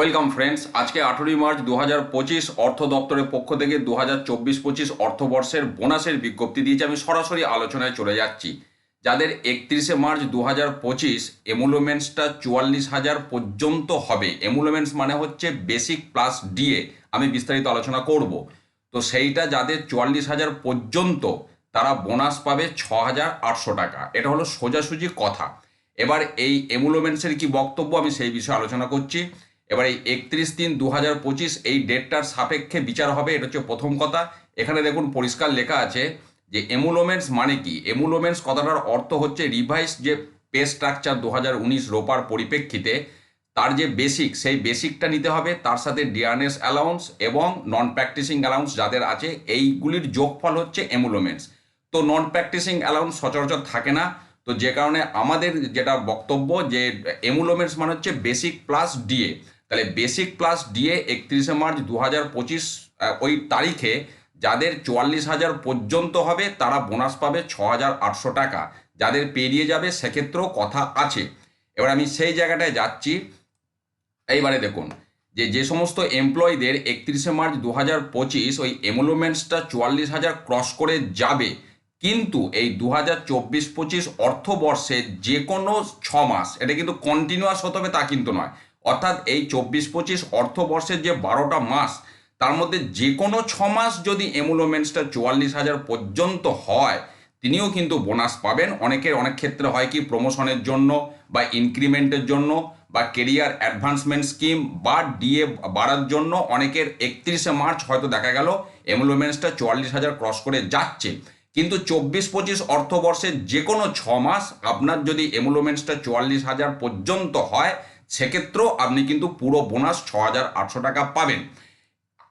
Welcome friends আজকে আঠেরোই March দু হাজার পঁচিশ অর্থ দপ্তরের পক্ষ থেকে দু হাজার চব্বিশ পঁচিশ অর্থবর্ষের বোনাসের বিজ্ঞপ্তি দিয়েছে। আমি সরাসরি আলোচনায় চলে যাচ্ছি। যাদের একত্রিশে মার্চ দু হাজার পঁচিশ এমুলোমেন্টসটা চুয়াল্লিশ হাজার পর্যন্ত হবে। এমুলোমেন্টস মানে হচ্ছে বেসিক প্লাস ডিএ আমি বিস্তারিত আলোচনা করব। তো সেইটা যাদের চুয়াল্লিশ হাজার পর্যন্ত, তারা বোনাস পাবে ছ হাজার আটশো টাকা। এটা হলো সোজাসুজি কথা। এবার এই এমুলোমেন্টসের কি বক্তব্য? আমি সেই বিষয়ে আলোচনা করছি। এবার এই একত্রিশ তিন দু হাজার পঁচিশ এই ডেটটার সাপেক্ষে বিচার হবে, এটা হচ্ছে প্রথম কথা। এখানে দেখুন পরিষ্কার লেখা আছে যে এমুলোমেন্টস মানে কি? এমুলোমেন্টস কথাটার অর্থ হচ্ছে রিভাইস যে পে স্ট্রাকচার দু হাজার উনিশ রোপার পরিপ্রেক্ষিতে, তার যে বেসিক সেই বেসিকটা নিতে হবে, তার সাথে ডিয়ারনেস অ্যালাউন্স এবং নন প্র্যাকটিসিং অ্যালাউন্স যাদের আছে, এইগুলির যোগফল হচ্ছে এমুলোমেন্টস তো নন প্র্যাকটিসিং অ্যালাউন্স সচরাচর থাকে না। তো যে কারণে আমাদের যেটা বক্তব্য যে এমুলোমেন্টস মানে হচ্ছে বেসিক প্লাস ডিএ তাহলে বেসিক প্লাস ডিএ একত্রিশে মার্চ দু হাজার পঁচিশ ওই তারিখে যাদের চুয়াল্লিশ হাজার পর্যন্ত হবে, তারা বোনাস পাবে ছ হাজার আটশো টাকা। যাদের পেরিয়ে যাবে, সেক্ষেত্রেও কথা আছে। এবার আমি সেই জায়গাটায় যাচ্ছি। এইবারে দেখুন, যে যে সমস্ত এমপ্লয়ীদের একত্রিশে মার্চ দু হাজার পঁচিশ, ওই এমুলোমেন্টসটা চুয়াল্লিশ হাজার ক্রস করে যাবে। কিন্তু এই দু হাজার চব্বিশ পঁচিশ অর্থবর্ষে যে কোনো ছ মাস, এটা কিন্তু কন্টিনিউয়াস হতে হবে, তা কিন্তু নয়। অর্থাৎ এই চব্বিশ পঁচিশ অর্থবর্ষের যে বারোটা মাস, তার মধ্যে যে কোনো ছ মাস যদি এমুলোমেন্টসটা চুয়াল্লিশ হাজার পর্যন্ত হয়, তিনিও কিন্তু বোনাস পাবেন। অনেকের অনেক ক্ষেত্রে হয় কি প্রমোশনের জন্য বা ইনক্রিমেন্টের জন্য বা কেরিয়ার অ্যাডভান্সমেন্ট স্কিম বা ডিএ বাড়ার জন্য অনেকের একত্রিশে মার্চ হয়তো দেখা গেল এমুলোমেন্টসটা চুয়াল্লিশ হাজার ক্রস করে যাচ্ছে। কিন্তু চব্বিশ পঁচিশ অর্থবর্ষের যে কোনো ছ মাস আপনার যদি এমুলোমেন্টসটা চুয়াল্লিশ হাজার পর্যন্ত হয় সেক্ষেত্রেও আপনি কিন্তু পুরো বোনাস ছ হাজার আটশো টাকা পাবেন।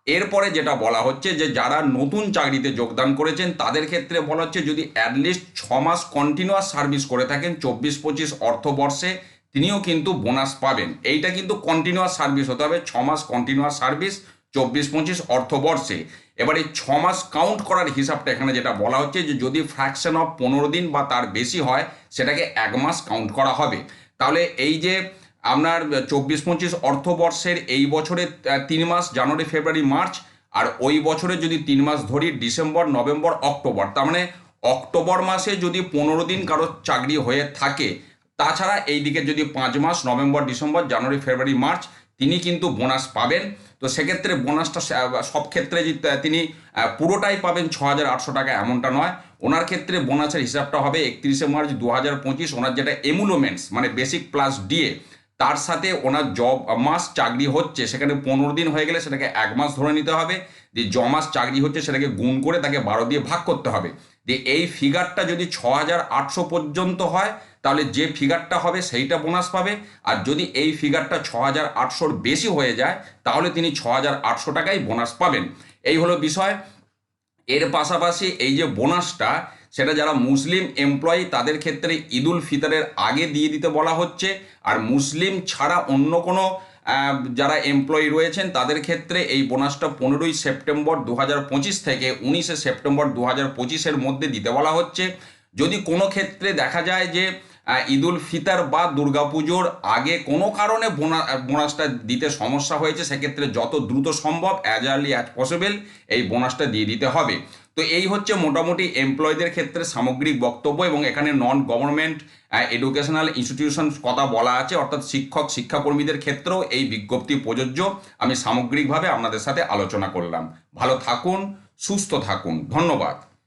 এরপরে যেটা বলা হচ্ছে যে, যারা নতুন চাকরিতে যোগদান করেছেন, তাদের ক্ষেত্রে বলা হচ্ছে যদি অ্যাটলিস্ট ছ মাস কন্টিনিউয়াস সার্ভিস করে থাকেন, চব্বিশ পঁচিশ অর্থবর্ষে, তিনিও কিন্তু বোনাস পাবেন। এইটা কিন্তু কন্টিনিউয়াস সার্ভিস হতে হবে ছ মাস কন্টিনিউয়াস সার্ভিস চব্বিশ পঁচিশ অর্থবর্ষে। এবার এই ছ মাস কাউন্ট করার হিসাবটা এখানে যেটা বলা হচ্ছে যে, যদি ফ্র্যাকশন অফ পনেরো দিন বা তার বেশি হয়, সেটাকে এক মাস কাউন্ট করা হবে। তাহলে এই যে আপনার চব্বিশ পঁচিশ অর্থবর্ষের এই বছরে তিন মাস, জানুয়ারি, ফেব্রুয়ারি, মার্চ, আর ওই বছরে যদি তিন মাস ধরি, ডিসেম্বর, নভেম্বর, অক্টোবর, তার মানে অক্টোবর মাসে যদি পনেরো দিন কারও চাকরি হয়ে থাকে, তাছাড়া এই দিকে যদি পাঁচ মাস, November, December, January, February, March, তিনি কিন্তু বোনাস পাবেন। তো সেক্ষেত্রে বোনাসটা সব ক্ষেত্রে যে তিনি পুরোটাই পাবেন ছ হাজার আটশো টাকা, এমনটা নয়। ওনার ক্ষেত্রে বোনাসের হিসাবটা হবে একত্রিশে মার্চ দু হাজার পঁচিশ, ওনার যেটা এমুলোমেন্টস মানে বেসিক প্লাস ডিএ তার সাথে ওনার জব, মাস চাকরি হচ্ছে, সেখানে পনেরো দিন হয়ে গেলে সেটাকে এক মাস ধরে নিতে হবে। যে জ মাস চাকরি হচ্ছে, সেটাকে গুণ করে তাকে বারো দিয়ে ভাগ করতে হবে। যে এই ফিগারটা যদি ছ হাজার আটশো পর্যন্ত হয়, তাহলে যে ফিগারটা হবে, সেইটা বোনাস পাবে। আর যদি এই ফিগারটা ছ হাজার আটশোর বেশি হয়ে যায়, তাহলে তিনি ছ হাজার আটশো টাকাই বোনাস পাবেন। এই হলো বিষয়। এর পাশাপাশি এই যে বোনাসটা সেটা যারা মুসলিম এমপ্লয়ি তাদের ক্ষেত্রে ঈদুল ফিতরের আগে দিয়ে দিতে বলা হচ্ছে। আর মুসলিম ছাড়া অন্য কোনো যারা এমপ্লয়ি রয়েছেন, তাদের ক্ষেত্রে এই বোনাসটা পনেরোই সেপ্টেম্বর দু হাজার পঁচিশ থেকে উনিশে সেপ্টেম্বর দু হাজার মধ্যে দিতে বলা হচ্ছে। যদি কোনো ক্ষেত্রে দেখা যায় যে ঈদুল ফিতর বা দুর্গাপুজোর আগে কোনো কারণে বোনা বোনাসটা দিতে সমস্যা হয়েছে, সেক্ষেত্রে যত দ্রুত সম্ভব অ্যাজ আর্লি অ্যাজ পসিবল এই বোনাসটা দিয়ে দিতে হবে। তো এই হচ্ছে মোটামুটি এমপ্লয়ীদের ক্ষেত্রে সামগ্রিক বক্তব্য এবং এখানে নন গভর্নমেন্ট এডুকেশনাল ইনস্টিটিউশন কথা বলা আছে, অর্থাৎ শিক্ষক, শিক্ষাকর্মীদের ক্ষেত্রেও এই বিজ্ঞপ্তি প্রযোজ্য। আমি সামগ্রিকভাবে আপনাদের সাথে আলোচনা করলাম। ভালো থাকুন, সুস্থ থাকুন। ধন্যবাদ।